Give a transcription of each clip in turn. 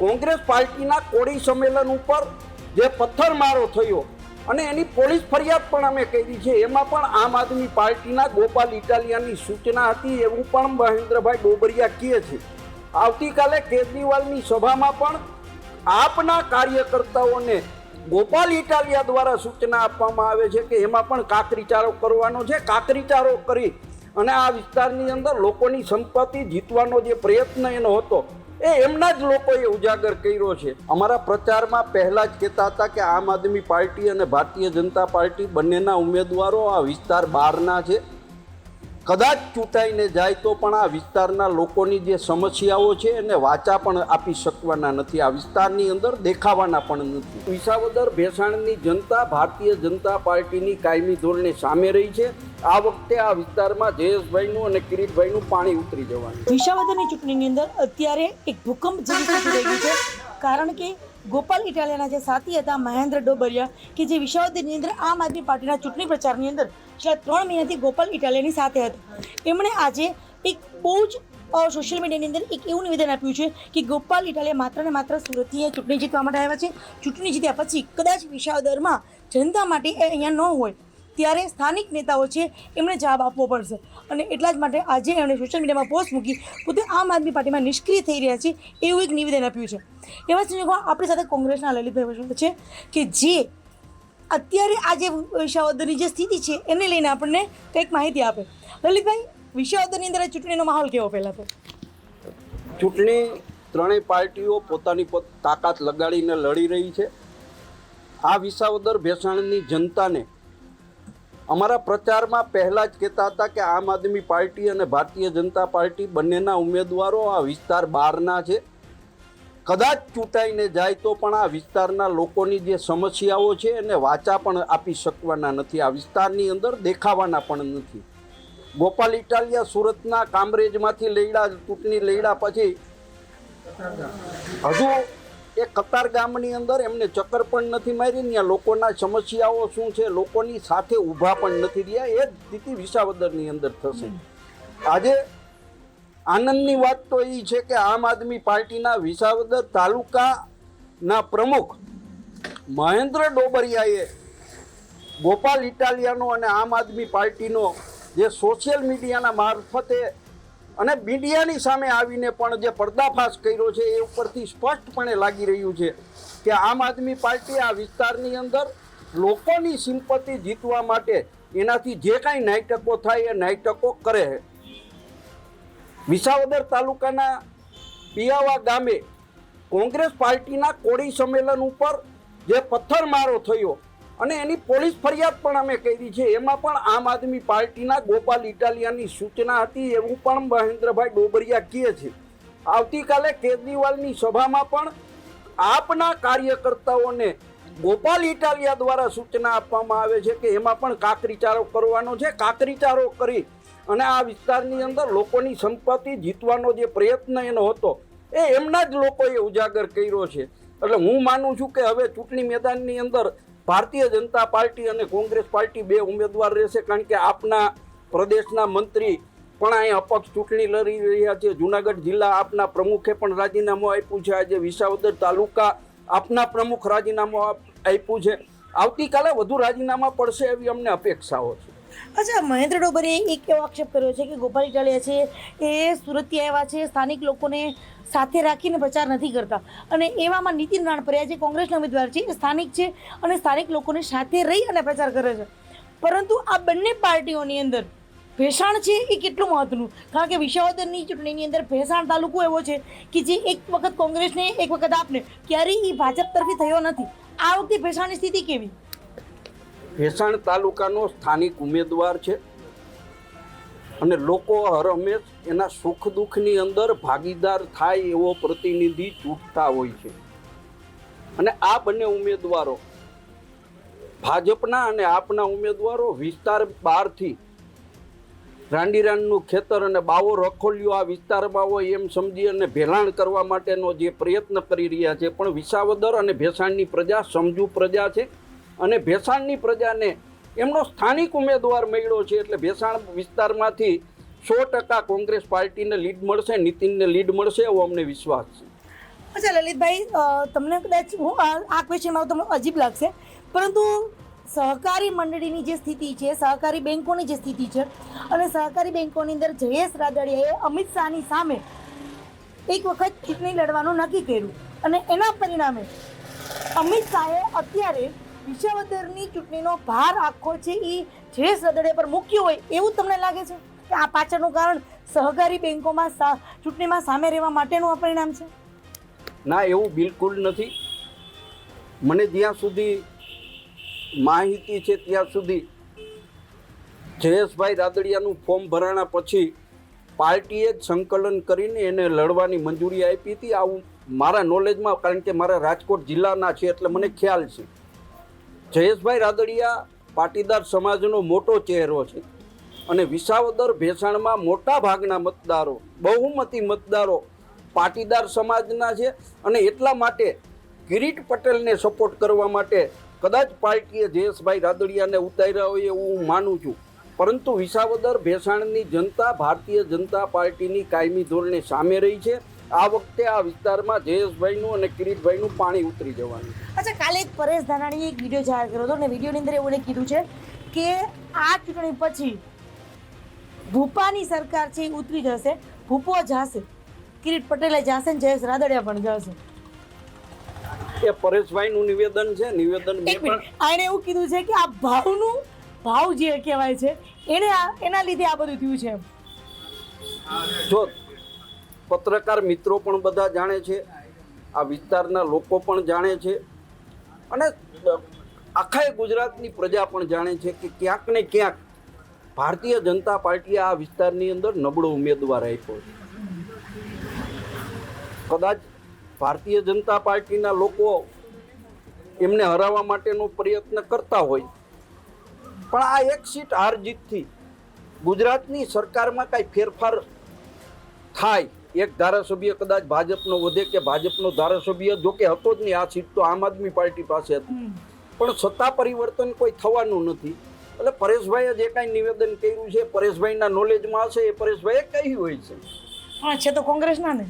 કોંગ્રેસ પાર્ટીના કોળી સંમેલન ઉપર જે પથ્થરમારો થયો અને એની પોલીસ ફરિયાદ પણ અમે કરી છે, એમાં પણ આમ આદમી પાર્ટીના ગોપાલ ઇટાલિયાની સૂચના હતી એવું પણ મહેન્દ્રભાઈ ડોબરિયા કહે છે. આવતીકાલે કેજરીવાલની સભામાં પણ આપના કાર્યકર્તાઓને ગોપાલ ઇટાલિયા દ્વારા સૂચના આપવામાં આવે છે કે એમાં પણ કાકરીચારો કરવાનો છે. કાકરીચારો કરી અને આ વિસ્તારની અંદર લોકોની સંપત્તિ જીતવાનો જે પ્રયત્ન એનો હતો એ એમના જ લોકોએ ઉજાગર કર્યો છે. અમારા પ્રચારમાં પહેલા જ કહેતા હતા કે આમ આદમી પાર્ટી અને ભારતીય જનતા પાર્ટી બંનેના ઉમેદવારો આ વિસ્તાર બહારના છે. કદાચ ચૂંટાઈને જાય તો પણ આ વિસ્તારના લોકોની જે સમસ્યાઓ છે એને વાચા પણ આપી શકવાના નથી. આ વિસ્તારની અંદર દેખાવાના પણ નથી. વિસાવદર ભેસાણની જનતા, ભારતીય જનતા પાર્ટીની કાયમી ધોરણે સામે રહી છે. આ વખતે આ વિસ્તારમાં જયેશભાઈનું અને કિરીટભાઈનું પાણી ઉતરી જવાનું વિસાવદરની ચૂંટણીની અંદર અત્યારે એક ભૂકંપ જેવી છે. કારણ કે ગોપાલ ઇટાલિયાના જે સાથી હતા, મહેન્દ્ર ડોબરિયા, કે જે વિસાવદરની અંદર આમ આદમી પાર્ટીના ચૂંટણી પ્રચારની અંદર છેલ્લા ત્રણ મહિનાથી ગોપાલ ઇટાલિયાની સાથે હતા. એમણે આજે એક બહુ જ સોશિયલ મીડિયાની અંદર એક એવું નિવેદન આપ્યું છે કે ગોપાલ ઇટાલિયા માત્ર ને માત્ર સુરતથી ચૂંટણી જીતવા માટે આવ્યા છે. ચૂંટણી જીત્યા પછી કદાચ વિસાવદરમાં જનતા માટે એ અહીંયા ન હોય. ત્યારે સ્થાનિક નેતાઓ છે, એમણે જવાબ આપવો પડશે. અને એટલા જ માટે આજે એમણે સોશિયલ મીડિયામાં પોસ્ટ મૂકી પોતે આમ આદમી પાર્ટીમાં નિષ્ક્રિય થઈ રહ્યા છે, એવું એક નિવેદન આપ્યું છે. એવા સંજોગોમાં આપણી સાથે કોંગ્રેસના લલિતભાઈ વસંત છે કે જે અત્યારે આ જે વિષાવદરની જે સ્થિતિ છે, એને લઈને આપણને કંઈક માહિતી આપે. લલિતભાઈ વિસાવદરની અંદર ચૂંટણીનો માહોલ કેવો પહેલાં તો? ચૂંટણી ત્રણેય પાર્ટીઓ પોતાની પોત તાકાત લગાડીને લડી રહી છે. આ વિસાવદર ભેસાણની જનતાને અમારા પ્રચારમાં પહેલાં જ કહેતા હતા કે આમ આદમી પાર્ટી અને ભારતીય જનતા પાર્ટી બંનેના ઉમેદવારો આ વિસ્તાર બહારના છે. કદાચ ચૂંટાઈને જાય તો પણ આ વિસ્તારના લોકોની જે સમસ્યાઓ છે એને વાચા પણ આપી શકવાના નથી. આ વિસ્તારની અંદર દેખાવાના પણ નથી. ગોપાલ ઇટાલિયા સુરતના કામરેજમાંથી લઈડા, ચૂંટણી લઈડા પછી હજુ એ કતાર ગામની અંદર એમને ચક્કર પણ નથી મારી ત્યાં લોકોના સમસ્યાઓ શું છે લોકોની સાથે ઊભા પણ નથી રહ્યા. એ જ સ્થિતિ વિસાવદરની અંદર થશે. આજે આનંદની વાત તો એ છે કે આમ આદમી પાર્ટીના વિસાવદર તાલુકાના પ્રમુખ મહેન્દ્ર ડોબરિયાએ ગોપાલ ઇટાલિયાનો અને આમ આદમી પાર્ટીનો જે સોશિયલ મીડિયાના મારફતે અને મીડિયાની સામે આવીને પણ જે પર્દાફાશ કર્યો છે એ ઉપરથી સ્પષ્ટપણે લાગી રહ્યું છે કે આમ આદમી પાર્ટી આ વિસ્તારની અંદર લોકોની સિમ્પતિ જીતવા માટે એનાથી જે કાંઈ નાયટકો થાય એ નાયટકો કરે છે. વિસાવદર તાલુકાના પિયાવા ગામે કોંગ્રેસ પાર્ટીના કોળી સંમેલન ઉપર જે પથ્થરમારો થયો અને એની પોલીસ ફરિયાદ પણ અમે કરી છે. એમાં પણ આમ આદમી પાર્ટીના ગોપાલ ઇટાલિયાની સૂચના હતી, એવું પણ મહેન્દ્રભાઈ ડોબરિયા કહે છે. આવતીકાલે કેજરીવાલની સભામાં પણ આપના કાર્યકર્તાઓને ગોપાલ ઇટાલિયા દ્વારા સૂચના આપવામાં આવે છે કે એમાં પણ કાકરીચારો કરવાનો છે. કાકરીચારો કરી અને આ વિસ્તારની અંદર લોકોની સંપત્તિ જીતવાનો જે પ્રયત્ન એનો હતો, એ એમના જ લોકોએ ઉજાગર કર્યો છે. એટલે હું માનું છું કે હવે ચૂંટણી મેદાનની અંદર ભારતીય જનતા પાર્ટી અને કોંગ્રેસ પાર્ટી બે ઉમેદવાર રહેશે કારણ કે આપના પ્રદેશના મંત્રી પણ અહીં અપક્ષ ચૂંટણી લડી રહ્યા છે. જુનાગઢ જિલ્લા આપના પ્રમુખે પણ રાજીનામું આપ્યું છે. આજે વિસાવદર તાલુકા આપના પ્રમુખ રાજીનામું આપ્યું છે. આવતીકાલે વધુ રાજીનામા પડશે એવી અમને અપેક્ષાઓ છે. અચ્છા, મહેન્દ્ર ડોબરે એક એવો આક્ષેપ કર્યો છે કે ગોપાલ ઇટાલિયા છે એ સુરતથી આવ્યા છે, સ્થાનિક લોકોને સાથે રાખીને પ્રચાર નથી કરતા? અને એવામાં નીતિન રાણપરિયા જે કોંગ્રેસના ઉમેદવાર છે, એ સ્થાનિક છે અને સ્થાનિક લોકોને સાથે રહી અને પ્રચાર કરે છે. પરંતુ આ બંને પાર્ટીઓની અંદર ભેસાણ છે એ કેટલું મહત્વનું? કારણ કે વિસાવદરની ચૂંટણીની અંદર ભેસાણ તાલુકો એવો છે કે જે એક વખત કોંગ્રેસને, એક વખત આપને, ક્યારેય એ ભાજપ તરફી થયો નથી. આ વખતે ભેસાણની સ્થિતિ કેવી? ભેસાણ તાલુકાનો સ્થાનિક ઉમેદવાર છે. અને લોકો હર હંમેશ એના સુખ દુઃખની અંદર ભાગીદાર થાય એવો પ્રતિનિધિ ચૂંટતા હોય છે. અને આ બંને ઉમેદવારો ભાજપના અને આપના ઉમેદવારો વિસ્તાર બહારથી રાંડીરાનનું ખેતર અને બાવો રખોલ્યો આ વિસ્તારમાં હોય એમ સમજી અને ભેલાણ કરવા માટેનો જે પ્રયત્ન કરી રહ્યા છે. પણ વિસાવદર અને ભેસાણની પ્રજા સમજુ પ્રજા છે. અને ભેસાણની પ્રજાને એમનો સ્થાનિક ઉમેદવાર મળ્યો છે એટલે ભેસાણ વિસ્તારમાંથી સો ટકા કોંગ્રેસ પાર્ટીને લીડ મળશે, નીતિનને લીડ મળશે એવો અમને વિશ્વાસ છે. અચ્છા, લલિતભાઈ તમને કદાચ હું આ ક્વેશ્ચનમાં તમને અજીબ લાગશે, પરંતુ સહકારી મંડળીની જે સ્થિતિ છે, સહકારી બેંકોની જે સ્થિતિ છે અને સહકારી બેંકોની અંદર જયેશ રાદડિયાએ અમિત શાહની સામે એક વખત ચૂંટણી લડવાનું નક્કી કર્યું અને એના પરિણામે અમિત શાહે અત્યારે વિસાવદરની ચૂંટણીનો ભાર આખો છે એ જે સદડે પર મૂક્યો હોય એવું તમને લાગે છે? કે આ પાછળનું કારણ સહકારી બેંકોમાં સા- ચૂંટણીમાં સામે રહેવા માટેનું પરિણામ છે? ના, એવું બિલકુલ નથી. મને જ્યાં સુધી માહિતી છે ત્યાં સુધી જયેશભાઈ રાદડિયાનું ફોર્મ ભરાણા પછી પાર્ટીએ જ સંકલન કરીને એને લડવાની મંજૂરી આપી હતી. આવું મારા નોલેજમાં કારણ કે મારા રાજકોટ જિલ્લાના છે એટલે મને ખ્યાલ છે. જયેશભાઈ રાદડિયા પાટીદાર સમાજનો મોટો ચહેરો છે અને વિસાવદર ભેસાણમાં મોટા ભાગના મતદારો, બહુમતી મતદારો પાટીદાર સમાજના છે અને એટલા માટે કિરીટ પટેલને સપોર્ટ કરવા માટે કદાચ પાર્ટીએ જયેશભાઈ રાદડિયાને ઉતાર્યા હોય એવું હું માનું છું. પરંતુ વિસાવદર ભેસાણની જનતા, ભારતીય જનતા પાર્ટીની કાયમી ધોરણે સામે રહી છે આ વખતે આ વિસ્તારમાં જયેશભાઈનું અને કિરીટભાઈનું પાણી ઉતરી જવાનું અચ્છા કાલે એક પરેશ ધાનાણીએ એક વીડિયો જાહેર કર્યો હતો અને વિડીયોની અંદર એવું કીધું છે કે આ ચૂંટણી પછી ભૂપાની સરકાર છે એ ઉતરી જશે ભૂપો જાશે કિરીટ પટેલે જાશે ને જયેશ રાદડિયા પણ જશે. એ પરેશભાઈનું નિવેદન છે નિવેદન એક મિનિટ. એવું કીધું છે કે આ ભાવનું ભાવ જે કહેવાય છે એને આ- એના લીધે આ બધું થયું છે. જો પત્રકાર મિત્રો પણ બધા જાણે છે, આ વિસ્તારના લોકો પણ જાણે છે અને આખા ગુજરાતની પ્રજા પણ જાણે છે કે ક્યાંક ને ક્યાંક ભારતીય જનતા પાર્ટીએ આ વિસ્તારની અંદર નબળો ઉમેદવાર આપ્યો છે. કદાચ ભારતીય જનતા પાર્ટીના લોકો એમને હરાવવા માટેનો પ્રયત્ન કરતા હોય, પણ આ એક સીટ હાર જીતથી ગુજરાતની સરકારમાં કાંઈ ફેરફાર થાય એક ધારાસભ્ય કદાચ ભાજપનો વધે કે ભાજપનો ધારાસભ્ય જો કે હતો જ નહીં આ સીટ તો આમ આદમી પાર્ટી પાસે હતી. પણ સત્તા પરિવર્તન કોઈ થવાનું નથી. એટલે પરેશભાઈએ જે કાંઈ નિવેદન કર્યું છે પરેશભાઈના નોલેજમાં હશે એ પરેશભાઈએ કહ્યું હોય છે. હા છે તો કોંગ્રેસના ને?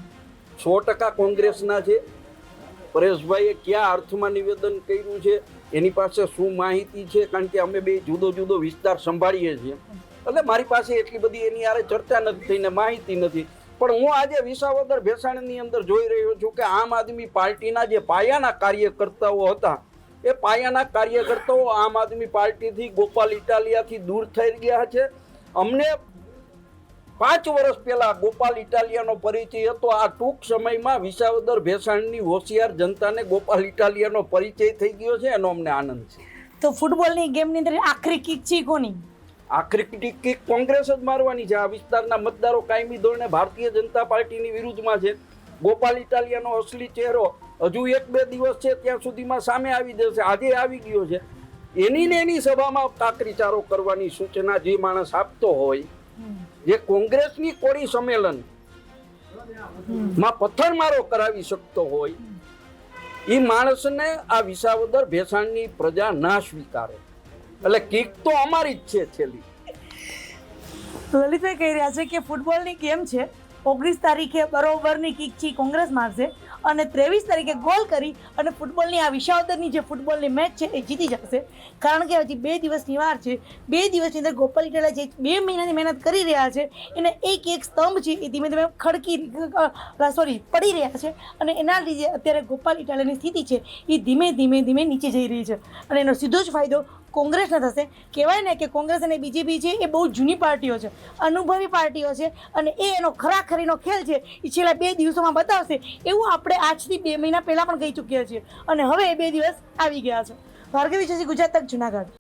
સો ટકા કોંગ્રેસના છે. પરેશભાઈએ કયા અર્થમાં નિવેદન કર્યું છે એની પાસે શું માહિતી છે કારણ કે અમે બે જુદો જુદો વિસ્તાર સંભાળીએ છીએ. એટલે મારી પાસે એટલી બધી એની આરે ચર્ચા નથી થઈને માહિતી નથી. પણ હું આજે વિસાવદર ભેસાણની અંદર જોઈ રહ્યો છું કે આમ આદમી પાર્ટીના જે પાયાના કાર્યકર્તાઓ હતા, એ પાયાના કાર્યકર્તાઓ આમ આદમી પાર્ટીથી ગોપાલ ઇટાલિયાથી દૂર થઈ ગયા છે. અમને પાંચ વર્ષ પહેલા ગોપાલ ઇટાલિયાનો પરિચય હતો. આ ટૂંક સમયમાં વિસાવદર ભેસાણની હોશિયાર જનતાને ગોપાલ ઇટાલિયાનો પરિચય થઈ ગયો છે. એનો અમને આનંદ છે. તો ફૂટબોલની ગેમની અંદર આખરી કિક છે કોની? આખરી ટિકિટ કોંગ્રેસ જ મારવાની છે. આ વિસ્તારના મતદારો કાયમી ધોરણે ભારતીય જનતા પાર્ટીની વિરુદ્ધમાં છે. ગોપાલ ઇટાલિયાનો અસલી ચહેરો હજુ એક બે દિવસ છે, ત્યાં સુધીમાં સામે આવી જશે. આજે આવી ગયો છે. એની ને એની સભામાં કાકરીચારો કરવાની સૂચના જે માણસ આપતો હોય, જે કોંગ્રેસની કોળી સંમેલનમાં પથ્થરમારો કરાવી શકતો હોય એ માણસને આ વિસાવદર ભેસાણની પ્રજા ના સ્વીકારે. એટલે કિક તો અમારી જ છે છેલ્લી. લલિતભાઈ કહી રહ્યા છે કે ફૂટબોલની ગેમ છે. ઓગણીસ તારીખે બરોબરની કિક છે કોંગ્રેસ મારશે અને ત્રેવીસ તારીખે ગોલ કરી અને ફૂટબોલની આ વિશાવદરની જે ફૂટબોલની મેચ છે એ જીતી જશે. કારણ કે હજી બે દિવસની વાર છે. બે દિવસની અંદર ગોપાલ ઇટાલા જે બે મહિનાની મહેનત કરી રહ્યા છે, એને એક એક સ્તંભ છે એ ધીમે ધીમે ખડકી સોરી પડી રહ્યા છે અને એના લીધે અત્યારે ગોપાલ ઇટાલાની સ્થિતિ છે એ ધીમે ધીમે ધીમે નીચે જઈ રહી છે. અને એનો સીધો જ ફાયદો કોંગ્રેસને થશે. કહેવાય ને કે કોંગ્રેસ અને બીજેપી છે એ બહુ જૂની પાર્ટીઓ છે. અનુભવી પાર્ટીઓ છે અને એ એનો ખરાખરીનો ખેલ છે એ છેલ્લા બે દિવસોમાં બતાવશે એવું આપણે આજથી બે મહિના પહેલાં પણ કહી ચૂક્યા છીએ. અને હવે એ બે દિવસ આવી ગયા છે. ભાર્ગવી છે ગુજરાત તક જુનાગઢ.